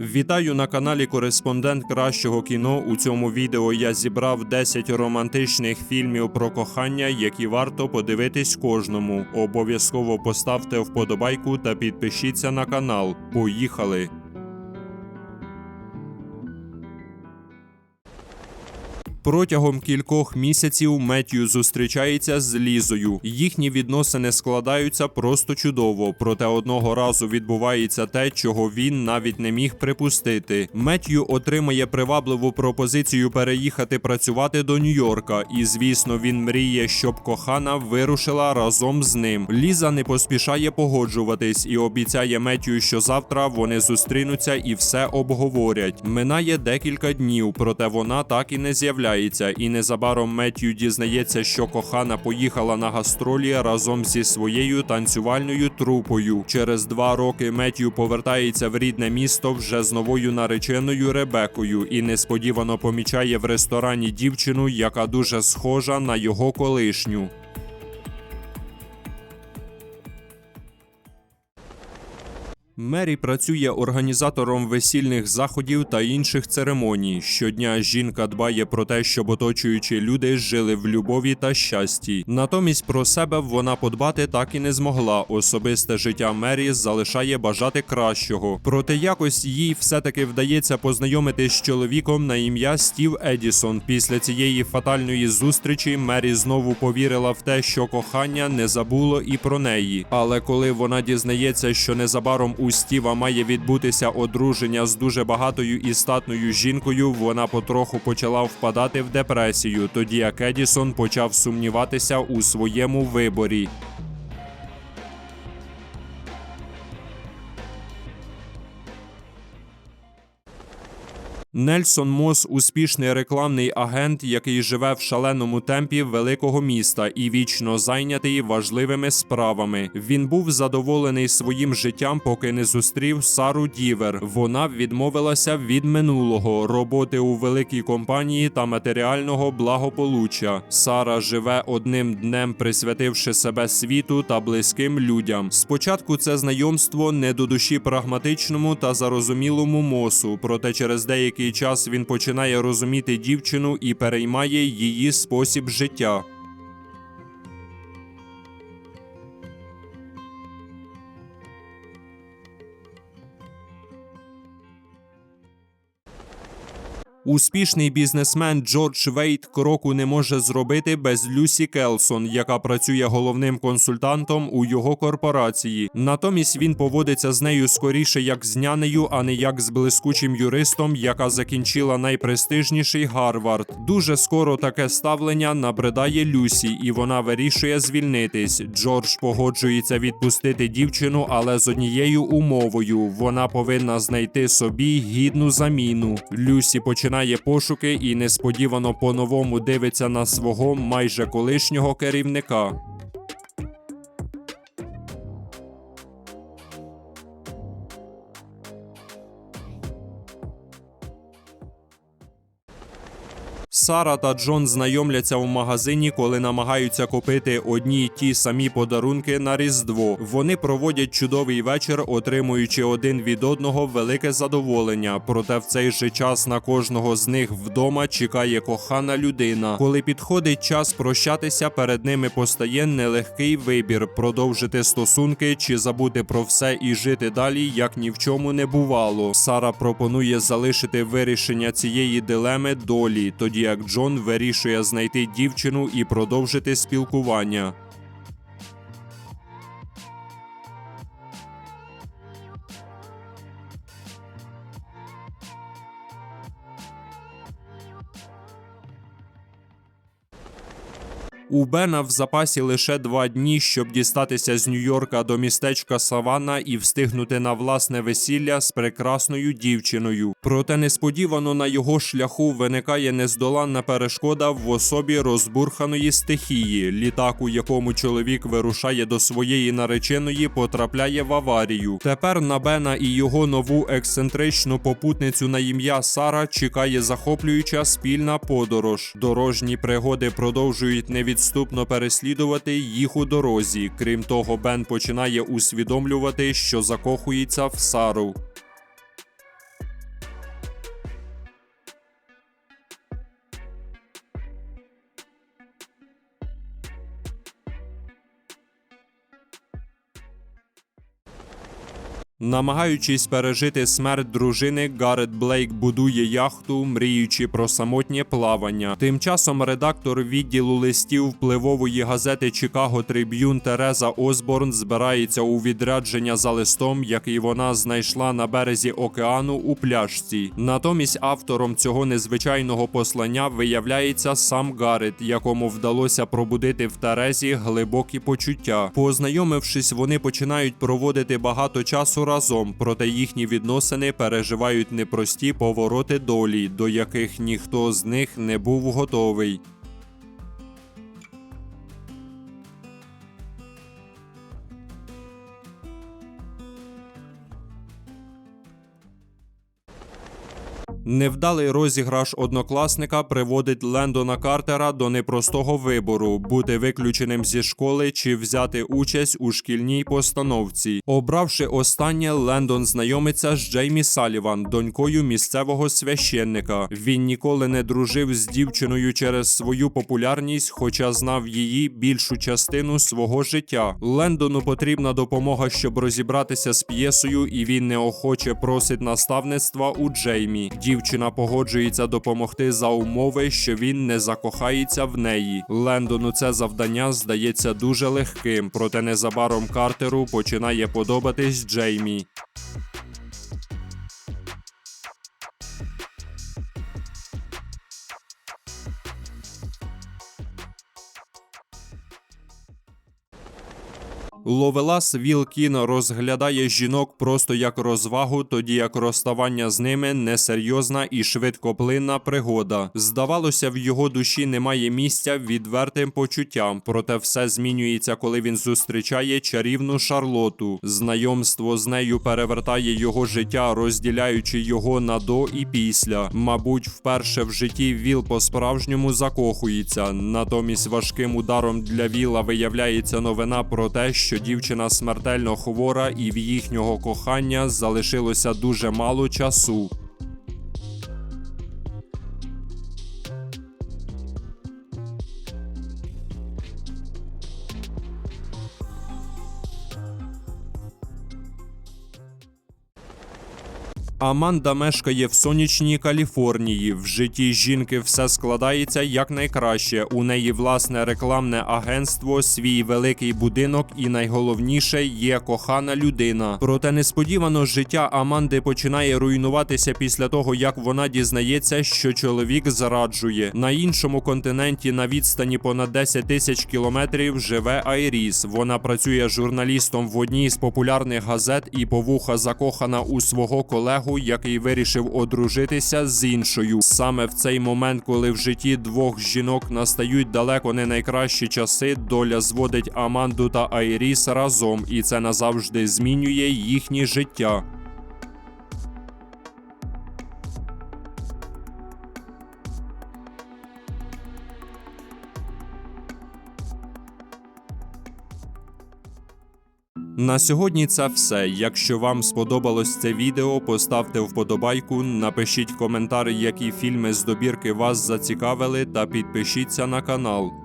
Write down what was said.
Вітаю на каналі Кореспондент Кращого кіно. У цьому відео я зібрав 10 романтичних фільмів про кохання, які варто подивитись кожному. Обов'язково поставте вподобайку та підпишіться на канал. Поїхали! Протягом кількох місяців Меттью зустрічається з Лізою. Їхні відносини складаються просто чудово. Проте одного разу відбувається те, чого він навіть не міг припустити. Меттью отримає привабливу пропозицію переїхати працювати до Нью-Йорка, і звісно, він мріє, щоб кохана вирушила разом з ним. Ліза не поспішає погоджуватись і обіцяє Меттью, що завтра вони зустрінуться і все обговорять. Минає декілька днів, проте вона так і не з'являється. І незабаром Меттью дізнається, що кохана поїхала на гастролі разом зі своєю танцювальною трупою. Через два роки Меттью повертається в рідне місто вже з новою нареченою Ребекою і несподівано помічає в ресторані дівчину, яка дуже схожа на його колишню. Мері працює організатором весільних заходів та інших церемоній. Щодня жінка дбає про те, щоб оточуючі люди жили в любові та щасті. Натомість про себе вона подбати так і не змогла. Особисте життя Мері залишає бажати кращого. Проте якось їй все-таки вдається познайомитись з чоловіком на ім'я Стів Едісон. Після цієї фатальної зустрічі Мері знову повірила в те, що кохання не забуло і про неї. Але коли вона дізнається, що незабаром у Стіва має відбутися одруження з дуже багатою і статною жінкою, вона потроху почала впадати в депресію, тоді як Едісон почав сумніватися у своєму виборі. Нельсон Мос успішний рекламний агент, який живе в шаленому темпі великого міста і вічно зайнятий важливими справами. Він був задоволений своїм життям, поки не зустрів Сару Дівер. Вона відмовилася від минулого роботи у великій компанії та матеріального благополуччя. Сара живе одним днем, присвятивши себе світу та близьким людям. Спочатку це знайомство не до душі прагматичному та зарозумілому мосу, проте через деякий час він починає розуміти дівчину і переймає її спосіб життя. Успішний бізнесмен Джордж Вейт кроку не може зробити без Люсі Келсон, яка працює головним консультантом у його корпорації. Натомість він поводиться з нею скоріше як з нянею, а не як з блискучим юристом, яка закінчила найпрестижніший Гарвард. Дуже скоро таке ставлення набридає Люсі, і вона вирішує звільнитись. Джордж погоджується відпустити дівчину, але з однією умовою вона повинна знайти собі гідну заміну. Люсі починає пошуки і несподівано по-новому дивиться на свого майже колишнього керівника. Сара та Джон знайомляться в магазині, коли намагаються купити одні й ті самі подарунки на Різдво. Вони проводять чудовий вечір, отримуючи один від одного велике задоволення. Проте в цей же час на кожного з них вдома чекає кохана людина. Коли підходить час прощатися, перед ними постає нелегкий вибір: продовжити стосунки чи забути про все і жити далі, як ні в чому не бувало. Сара пропонує залишити вирішення цієї дилеми долі, тоді як Джон вирішує знайти дівчину і продовжити спілкування. У Бена в запасі лише два дні, щоб дістатися з Нью-Йорка до містечка Саванна і встигнути на власне весілля з прекрасною дівчиною. Проте несподівано на його шляху виникає нездоланна перешкода в особі розбурханої стихії. Літак, у якому чоловік вирушає до своєї нареченої, потрапляє в аварію. Тепер на Бена і його нову ексцентричну попутницю на ім'я Сара чекає захоплююча спільна подорож. Дорожні пригоди продовжують невідступно переслідувати їх у дорозі. Крім того, Бен починає усвідомлювати, що закохується в Сару. Намагаючись пережити смерть дружини, Гарет Блейк будує яхту, мріючи про самотнє плавання. Тим часом редактор відділу листів впливової газети Чикаго Триб'юн Тереза Осборн збирається у відрядження за листом, який вона знайшла на березі океану у пляшці. Натомість автором цього незвичайного послання виявляється сам Гарет, якому вдалося пробудити в Терезі глибокі почуття. Познайомившись, вони починають проводити багато часу разом, проте їхні відносини переживають непрості повороти долі, до яких ніхто з них не був готовий. Невдалий розіграш однокласника приводить Лендона Картера до непростого вибору бути виключеним зі школи чи взяти участь у шкільній постановці. Обравши останнє, Лендон знайомиться з Джеймі Саліван, донькою місцевого священника. Він ніколи не дружив з дівчиною через свою популярність, хоча знав її більшу частину свого життя. Лендону потрібна допомога, щоб розібратися з п'єсою, і він неохоче просить наставництва у Джеймі. Дівчина погоджується допомогти за умови, що він не закохається в неї. Лендону це завдання здається дуже легким, проте незабаром Картеру починає подобатись Джеймі. Ловелас Вілкін розглядає жінок просто як розвагу, тоді як розставання з ними несерйозна і швидкоплинна пригода. Здавалося, в його душі немає місця відвертим почуттям, проте все змінюється, коли він зустрічає чарівну Шарлоту. Знайомство з нею перевертає його життя, розділяючи його на до і після. Мабуть, вперше в житті Віл по-справжньому закохується. Натомість важким ударом для Віла виявляється новина про те, що дівчина смертельно хвора, і в їхнього кохання залишилося дуже мало часу. Аманда мешкає в сонячній Каліфорнії. В житті жінки все складається якнайкраще. У неї власне рекламне агентство, свій великий будинок, і найголовніше є кохана людина. Проте несподівано життя Аманди починає руйнуватися після того, як вона дізнається, що чоловік зраджує. На іншому континенті на відстані понад 10 тисяч кілометрів живе Айріс. Вона працює журналістом в одній з популярних газет і повуха закохана у свого колегу, який вирішив одружитися з іншою. Саме в цей момент, коли в житті двох жінок настають далеко не найкращі часи, доля зводить Аманду та Айріс разом, і це назавжди змінює їхнє життя. На сьогодні це все. Якщо вам сподобалось це відео, поставте вподобайку, напишіть коментар, які фільми з добірки вас зацікавили, та підпишіться на канал.